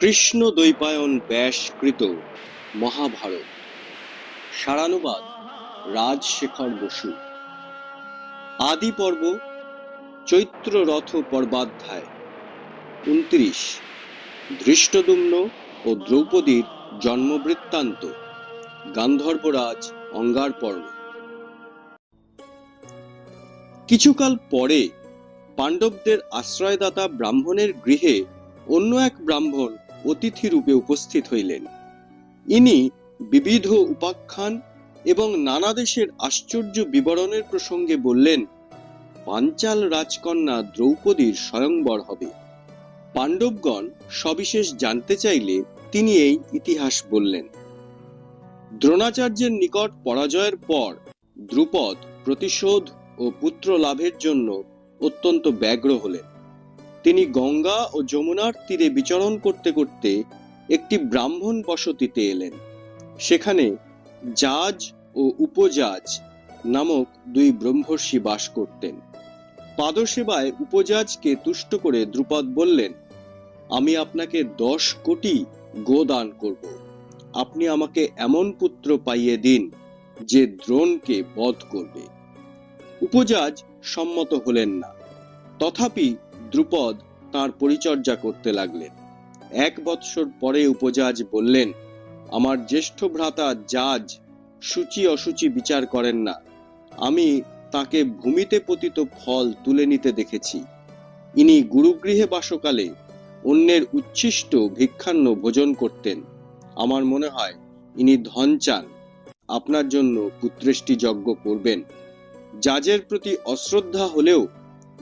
কৃষ্ণ দ্বৈপায়ন ব্যাসকৃত মহাভারত। সারানুবাদ, রাজশেখর বসু। আদি পর্ব চৈত্র রথ পর্বাধ্যায়। উনত্রিশ, ধৃষ্টদুম্ন ও দ্রৌপদীর জন্মবৃত্তান্ত। গান্ধর্বরাজ, অঙ্গারপর্ণ। কিছুকাল পরে পাণ্ডবদের আশ্রয়দাতা ব্রাহ্মণের গৃহে অন্য এক ব্রাহ্মণ অতিথি রূপে উপস্থিত হইলেন। ইনি বিবিধ উপাখ্যান এবং নানা দেশের আশ্চর্য বিবরণের প্রসঙ্গে বললেন, পাঞ্চাল রাজকন্যা দ্রৌপদীর স্বয়ংবর হবে। পাণ্ডবগণ সবিশেষ জানতে চাইলে তিনি এই ইতিহাস বললেন। দ্রোণাচার্যের নিকট পরাজয়ের পর দ্রুপদ প্রতিশোধ ও পুত্র লাভের জন্য অত্যন্ত ব্যগ্র হলেন। তিনি গঙ্গা ও যমুনার তীরে বিচরণ করতে করতে একটি ব্রাহ্মণ বসতিতে এলেন। সেখানে জাজ ও উপজাজ নামক দুই ব্রহ্মর্ষি বাস করতেন। পাদসেবায় উপজাজকে তুষ্ট করে দ্রুপদ বললেন, আমি আপনাকে দশ কোটি গোদান করব। আপনি আমাকে এমন পুত্র পাইয়ে দিন যে দ্রোণকে বধ করবে। উপজাজ সম্মত হলেন না। তথাপি দ্রুপদ তার পরিচর্যা করতে লাগলেন। এক বৎসর পরে উপজাজ বললেন, আমার জ্যেষ্ঠ ভ্রাতা জাজ সূচি অসুচি বিচার করেন না। আমি তাকে ভূমিতে পতিত ফল তুলে নিতে দেখেছি। ইনি গুরুগৃহে বাসকালে অন্যের উচ্ছিষ্ট ভিক্ষান্ন ভোজন করতেন। আমার মনে হয় ইনি ধন চান। আপনার জন্য পুত্রেষ্টি যজ্ঞ করবেন। জাজের প্রতি অশ্রদ্ধা হলেও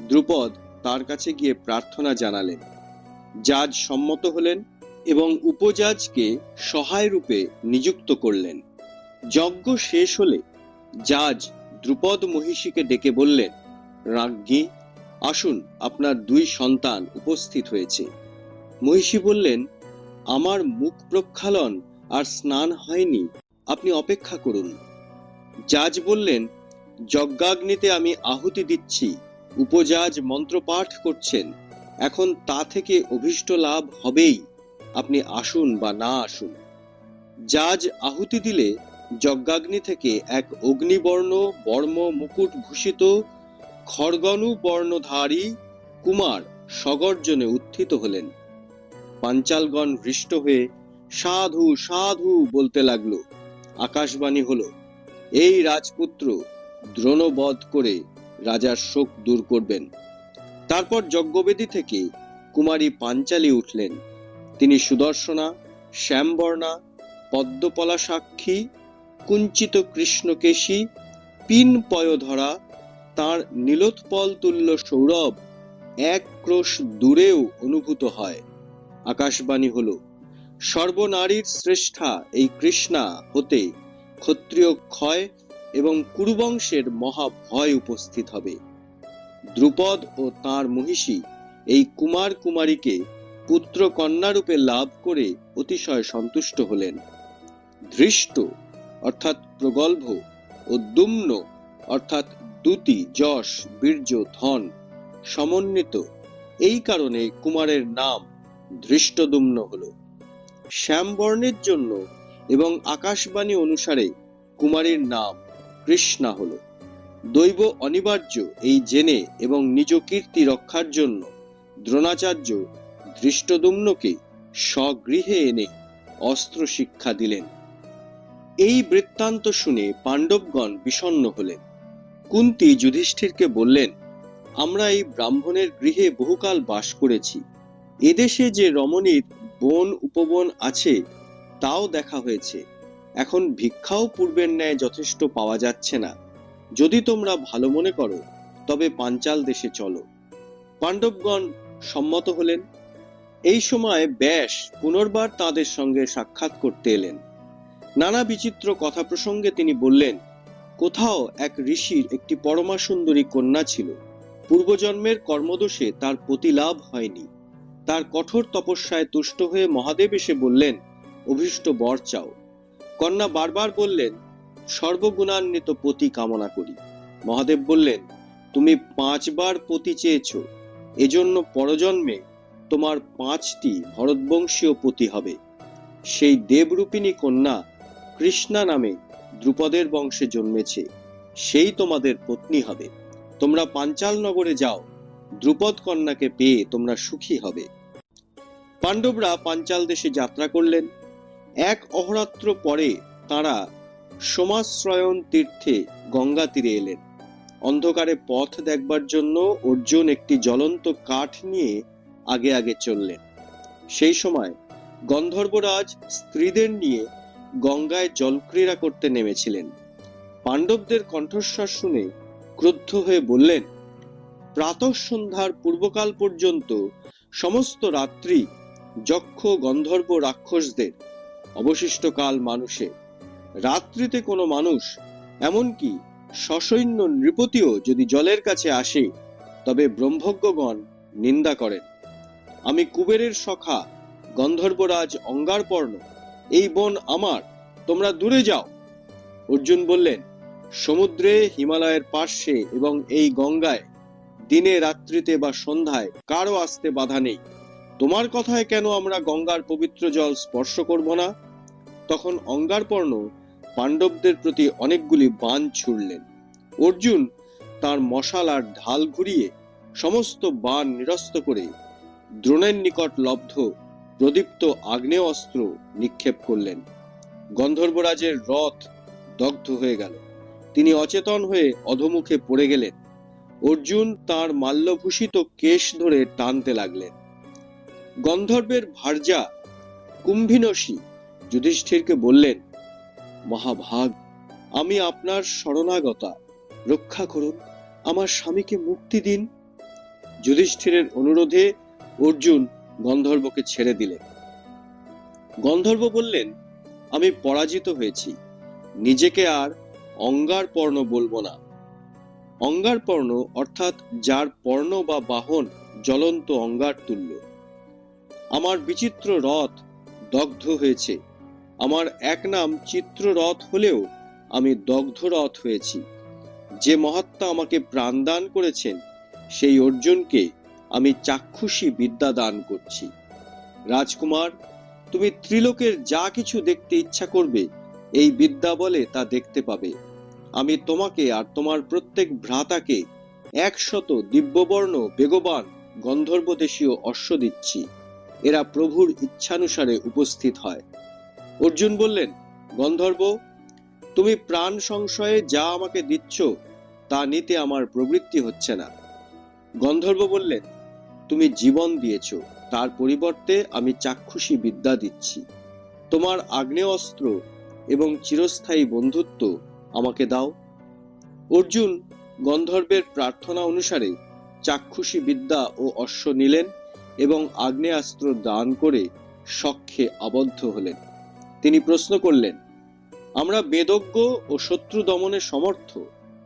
দ্রুপদ তার কাছে গিয়ে প্রার্থনা জানালেন। জাজ সম্মত হলেন এবং উপজাজকে সহায় রূপে নিযুক্ত করলেন। যজ্ঞ শেষ হলে জাজ দ্রুপদ মহিষীকে ডেকে বললেন, রাজ্ঞী, আসুন, আপনার দুই সন্তান উপস্থিত হয়েছে। মহিষী বললেন, আমার মুখ প্রক্ষালন আর স্নান হয়নি, আপনি অপেক্ষা করুন। জাজ বললেন যজ্ঞাগ্নিতে আমি আহুতি দিচ্ছি। উপজাজ মন্ত্রপাঠ করছেন। এখন তা থেকে অভীষ্ট লাভ হবেই। আপনি আসুন বা না আসুন। জাজ আহুতি দিলে যজ্ঞাগ্নি থেকে এক অগ্নিবর্ণ বর্ম মুকুট ভূষিত খড়গণু বর্ণধারী কুমার সগর্জনে উত্থিত হলেন। পাঞ্চালগণ হৃষ্ট হয়ে, সাধু সাধু, বলতে লাগল। আকাশবাণী হলো, এই রাজপুত্র দ্রোণবধ করে রাজার শোক দূর করবেন। তারপর যজ্ঞবেদী থেকে কুমারী পাঞ্চালী উঠলেন। তিনি সুদর্শনা, শ্যামবর্ণা পদ্মপলা সাক্ষী কুঞ্চিত কৃষ্ণকেশী পিন পয়ধরা তাঁর নীলোৎপল তুল্য সৌরভ এক ক্রোশ দূরেও অনুভূত হয়। আকাশবাণী হল, সর্বনারীর শ্রেষ্ঠা এই কৃষ্ণা হতে ক্ষত্রিয় ক্ষয় এবং কুরুবংশের মহাভয় উপস্থিত হবে। দ্রুপদ ও তার মহিষী এই কুমার কুমারীকে পুত্র কন্যারূপে লাভ করে অতিশয় সন্তুষ্ট হলেন। ধৃষ্ট, অর্থাৎ প্রগল্ভ, ও দুম্ন, অর্থাৎ দুতি, যশ, বীর্য, ধন সমন্বিত। এই কারণে কুমারের নাম ধৃষ্টদুম্ন হল। শ্যামবর্ণের জন্য এবং আকাশবাণী অনুসারে কুমারীর নাম কৃষ্ণা হল। দৈব অনিবার্য এই জেনে এবং নিজ কীর্তি রক্ষার জন্য দ্রোণাচার্য ধৃষ্টদুম্নকে স্বগৃহে এনে অস্ত্র শিক্ষা দিলেন। এই বৃত্তান্ত শুনে পাণ্ডবগণ বিষণ্ণ হলেন। কুন্তি যুধিষ্ঠিরকে বললেন, আমরা এই ব্রাহ্মণের গৃহে বহুকাল বাস করেছি। এদেশে যে রমণীর বন উপবন আছে, তাও দেখা হয়েছে। এখন ভিক্ষাও পূর্বের ন্যায় যথেষ্ট পাওয়া যাচ্ছে না। যদি তোমরা ভালো মনে করো, তবে পাঞ্চাল দেশে চলো। পাণ্ডবগণ সম্মত হলেন। এই সময় ব্যাস পুনর্বার তাদের সঙ্গে সাক্ষাৎ করতে এলেন। নানা বিচিত্র কথা প্রসঙ্গে তিনি বললেন, কোথাও এক ঋষির একটি পরমা সুন্দরী কন্যা ছিল। পূর্বজন্মের কর্মদোষে তার প্রতিলাভ হয়নি। তার কঠোর তপস্যায় তুষ্ট হয়ে মহাদেব এসে বললেন, অভীষ্ট বর চাও। কন্যা বারবার বললেন, সর্বগুণান্বিত পতি কামনা করি। মহাদেব বললেন, তুমি পাঁচবার পতি চেয়েছ, এজন্য পরজন্মে তোমার পাঁচটি ভরতবংশীয় পতি হবে। সেই দেবরূপিণী কন্যা কৃষ্ণা নামে দ্রুপদের বংশে জন্মেছে, সেই তোমাদের পত্নী হবে। তোমরা পাঞ্চাল নগরে যাও, দ্রুপদ কন্যাকে পেয়ে তোমরা সুখী হবে। পাণ্ডবরা পাঞ্চাল দেশে যাত্রা করলেন। এক অহরাত্র পরে তারা সমাশ্রয়ন তীর্থে গঙ্গা তীরে এলেন। অন্ধকারে পথ দেখবার জন্য অর্জুন একটি জ্বলন্ত কাঠ নিয়ে আগে আগে চললেন। সেই সময় গন্ধর্বরাজ স্ত্রীদের নিয়ে গঙ্গায় জলক্রীড়া করতে নেমেছিলেন। পাণ্ডবদের কণ্ঠস্বর শুনে ক্রুদ্ধ হয়ে বললেন, প্রাতঃ সন্ধ্যার পূর্বকাল পর্যন্ত সমস্ত রাত্রি যক্ষ গন্ধর্ব রাক্ষসদের অবশিষ্ট কাল মানুষে। রাত্রিতে কোনো মানুষ, এমনকি সসৈন্য নৃপতিও যদি জলের কাছে আসে, তবে ব্রহ্মজ্ঞগণ নিন্দা করেন। আমি কুবেরের সখা গন্ধর্বরাজ অঙ্গারপর্ণ, এই বন আমার, তোমরা দূরে যাও। অর্জুন বললেন, সমুদ্রে হিমালয়ের পার্শ্বে এবং এই গঙ্গায় দিনে রাত্রিতে বা সন্ধ্যায় কারও আসতে বাধা নেই। তোমার কথায় কেন আমরা গঙ্গার পবিত্র জল স্পর্শ করব না? তখন অঙ্গারপর্ণ পাণ্ডবদের প্রতি অনেকগুলি বান ছুড়লেন। অর্জুন তার মশাল আর ঢাল ঘুরিয়ে সমস্ত বান নিরস্ত করে দ্রোণের নিকট লব্ধ প্রদীপ্ত আগ্নেয় অস্ত্র নিক্ষেপ করলেন। গন্ধর্বরাজের রথ দগ্ধ হয়ে গেল। তিনি অচেতন হয়ে অধমুখে পড়ে গেলেন। অর্জুন তার মাল্যভূষিত কেশ ধরে টানতে লাগলেন। গন্ধর্বের ভার্যা কুম্ভিনসী যুধিষ্ঠিরকে বললেন, মহাভাগ, আমি আপনার শরণাগতা রক্ষা করুন, আমার স্বামীকে মুক্তি দিন। যুধিষ্ঠিরের অনুরোধে অর্জুন গন্ধর্বকে ছেড়ে দিলেন। গন্ধর্ব বললেন, আমি পরাজিত হয়েছি, নিজেকে আর অঙ্গার পর্ণ বলব না। অঙ্গার পর্ণ অর্থাৎ যার পর্ণ বা বাহন জ্বলন্ত অঙ্গার তুল্য। আমার বিচিত্র রথ দগ্ধ হয়েছে। আমার এক নাম চিত্ররথ হলেও আমি দগ্ধ রথ হয়েছি। যে মহাত্মা আমাকে প্রাণদান করেছেন, সেই অর্জুনকে আমি চাক্ষুষী বিদ্যা দান করছি। রাজকুমার, তুমি ত্রিলোকের যা কিছু দেখতে ইচ্ছা করবে, এই বিদ্যা বলে তা দেখতে পাবে। আমি তোমাকে আর তোমার প্রত্যেক ভ্রাতাকে একশত দিব্যবর্ণ, বেগবান, গন্ধর্বদেশীয় অশ্ব দিচ্ছি। এরা প্রভুর ইচ্ছানুসারে উপস্থিত হয়। অর্জুন বললেন, গন্ধর্ব, তুমি প্রাণ সংশয়ে যা আমাকে দিচ্ছ, তা নিতে আমার প্রবৃত্তি হচ্ছে না। গন্ধর্ব বললেন, তুমি জীবন দিয়েছ, তার পরিবর্তে আমি চাক্ষুষী বিদ্যা দিচ্ছি। তোমার আগ্নেয় অস্ত্র এবং চিরস্থায়ী বন্ধুত্ব আমাকে দাও। অর্জুন গন্ধর্বের প্রার্থনা অনুসারে চাক্ষুষী বিদ্যা ও অশ্ব নিলেন। এবং আগ্নেয়াস্ত্র দান করে সখ্যে আবদ্ধ হলেন। তিনি প্রশ্ন করলেন, আমরা বেদজ্ঞ ও শত্রু দমনে সমর্থ,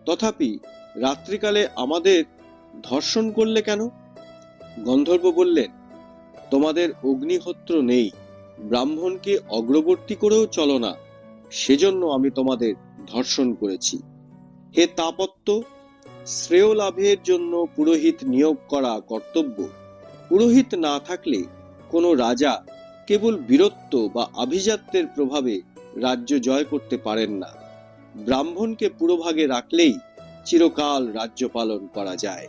তথাপি রাত্রিকালে আমাদের ধর্ষণ করলে কেন? গন্ধর্ব বললেন, তোমাদের অগ্নিহোত্র নেই, ব্রাহ্মণকে অগ্রবর্তী করেও চলো না, সেজন্য আমি তোমাদের ধর্ষণ করেছি। হে তাপত্য, শ্রেয় লাভের জন্য পুরোহিত নিয়োগ করা কর্তব্য পুরোহিত না থাকলে কোনো রাজা কেবল বীরত্ব বা আভিজাত্যের প্রভাবে রাজ্য জয় করতে পারেন না। ব্রাহ্মণকে পুরোভাগে রাখলেই চিরকাল রাজ্য পালন করা যায়।